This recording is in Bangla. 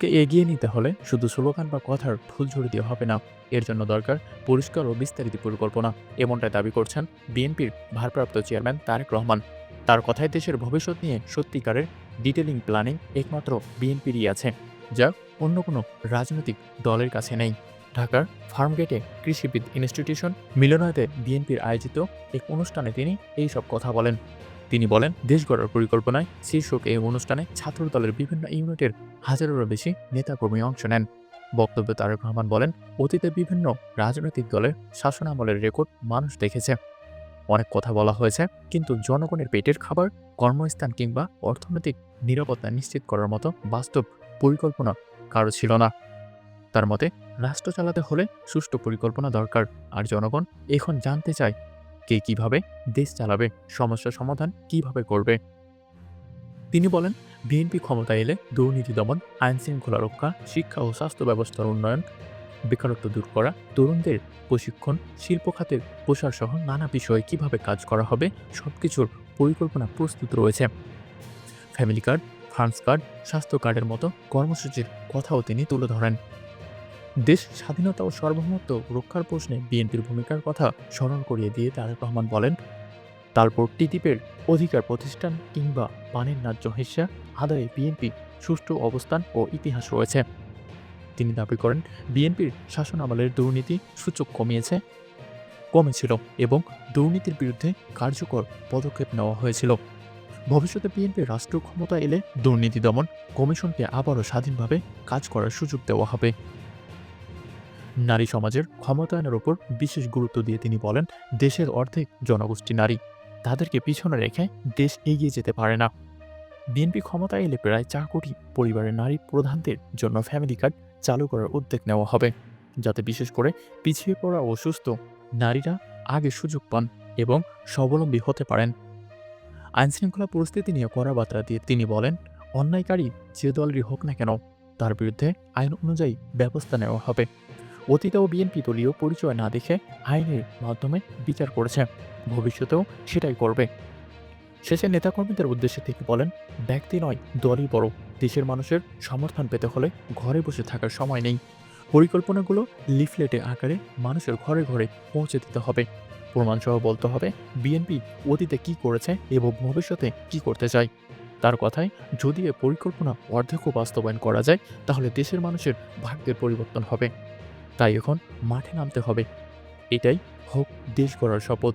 দেশকে এগিয়ে নিতে হলে শুধু স্লোগান বা কথার ফুলঝুরি দিয়ে হবে না। এর জন্য দরকার পরিষ্কার ও বিস্তারিত পরিকল্পনা। এমনটাই দাবি করছেন বিএনপির ভারপ্রাপ্ত চেয়ারম্যান তারেক রহমান। তার কথায় দেশের ভবিষ্যৎ নিয়ে সত্যিকারের ডিটেলিং প্ল্যানিং একমাত্র বিএনপিরই আছে। যা অন্য কোনো রাজনৈতিক দলের কাছে নেই। ঢাকার ফার্মগেটে কৃষিবিদ ইনস্টিটিউশন মিলনায়তে বিএনপির আয়োজিত এক অনুষ্ঠানে তিনি এই সব কথা বলেন। তিনি বলেন, দেশ গড়ার পরিকল্পনায় শীর্ষক এই অনুষ্ঠানে ছাত্রদলের বিভিন্ন ইউনিটের হাজারেরও বেশি নেতাকর্মী অংশ নেন। বক্তব্যে তারেক রহমান বলেন অতীতে বিভিন্ন রাজনৈতিক দলের শাসনামলের রেকর্ড মানুষ দেখেছে। অনেক কথা বলা হয়েছে, কিন্তু জনগণের পেটের খাবার, কর্মস্থান কিংবা অর্থনৈতিক নিরাপত্তা নিশ্চিত করার মতো বাস্তব পরিকল্পনা কারও ছিল না। তার মতে, রাষ্ট্র চালাতে হলে সুষ্ঠু পরিকল্পনা দরকার, আর জনগণ এখন জানতে চায় কে কীভাবে দেশ চালাবে সমস্যা সমাধান কীভাবে করবে? তিনি বলেন, বিএনপি ক্ষমতায় এলে দুর্নীতি দমন আইন শৃঙ্খলা রক্ষা, শিক্ষা ও স্বাস্থ্য ব্যবস্থার উন্নয়ন, বেকারত্ব দূর করা, তরুণদের প্রশিক্ষণ, শিল্প খাতের প্রসার সহ নানা বিষয়ে কীভাবে কাজ করা হবে সব কিছুর পরিকল্পনা প্রস্তুত রয়েছে। ফ্যামিলি কার্ড, ফান্ডস কার্ড, স্বাস্থ্য কার্ডের মতো কর্মসূচির কথাও তিনি তুলে ধরেন। দেশ স্বাধীনতা ও সার্বভৌমত্ব রক্ষার প্রশ্নে বিএনপির ভূমিকার কথা স্মরণ করিয়ে দিয়ে তারেক রহমান বলেন, তারপর টিটিপের অধিকার প্রতিষ্ঠান কিংবা পানির ন্যায্য হিস্সা আদায়ে বিএনপি সুষ্ঠু অবস্থান ও ইতিহাস রয়েছে। তিনি দাবি করেন, বিএনপির শাসন আমলের দুর্নীতি সূচক কমিয়েছে, কমেছিল এবং দুর্নীতির বিরুদ্ধে কার্যকর পদক্ষেপ নেওয়া হয়েছিল। ভবিষ্যতে বিএনপির রাষ্ট্র ক্ষমতা এলে দুর্নীতি দমন কমিশনকে আবারও স্বাধীনভাবে কাজ করার সুযোগ দেওয়া হবে। নারী সমাজের ক্ষমতায়নের ওপর বিশেষ গুরুত্ব দিয়ে তিনি বলেন, দেশের অর্ধেক জনগোষ্ঠী নারী, তাদেরকে পিছনে রেখে দেশ এগিয়ে যেতে পারে না। বিএনপি ক্ষমতায় এলে প্রায় চার কোটি পরিবারের নারী প্রধানদের জন্য ফ্যামিলি কার্ড চালু করার উদ্যোগ নেওয়া হবে, যাতে বিশেষ করে পিছিয়ে পড়া ও সুস্থ নারীরা আগে সুযোগ পান এবং স্বাবলম্বী হতে পারেন। আইনশৃঙ্খলা পরিস্থিতি নিয়ে কড়া বার্তা দিয়ে তিনি বলেন, অন্যায়কারী যে দলেরই হোক না কেন, তার বিরুদ্ধে আইন অনুযায়ী ব্যবস্থা নেওয়া হবে। অতীতেও বিএনপি দলীয় পরিচয় না দেখে আইনের মাধ্যমে বিচার করেছে। ভবিষ্যতেও সেটাই করবে। শেষে নেতাকর্মীদের উদ্দেশ্যে তিনি বলেন, ব্যক্তি নয়, দলই বড়। দেশের মানুষের সমর্থন পেতে হলে ঘরে বসে থাকার সময় নেই। পরিকল্পনাগুলো লিফলেটে আকারে মানুষের ঘরে ঘরে পৌঁছে দিতে হবে। প্রমাণসহ বলতে হবে, বিএনপি অতীতে কি করেছে এবং ভবিষ্যতে কি করতে চায়? তার কথায়, যদি এ পরিকল্পনা অর্ধেকও বাস্তবায়ন করা যায়, তাহলে দেশের মানুষের ভাগ্যের পরিবর্তন হবে। তাই এখন মাঠে নামতে হবে। এটাই হোক দেশ গড়ার শপথ।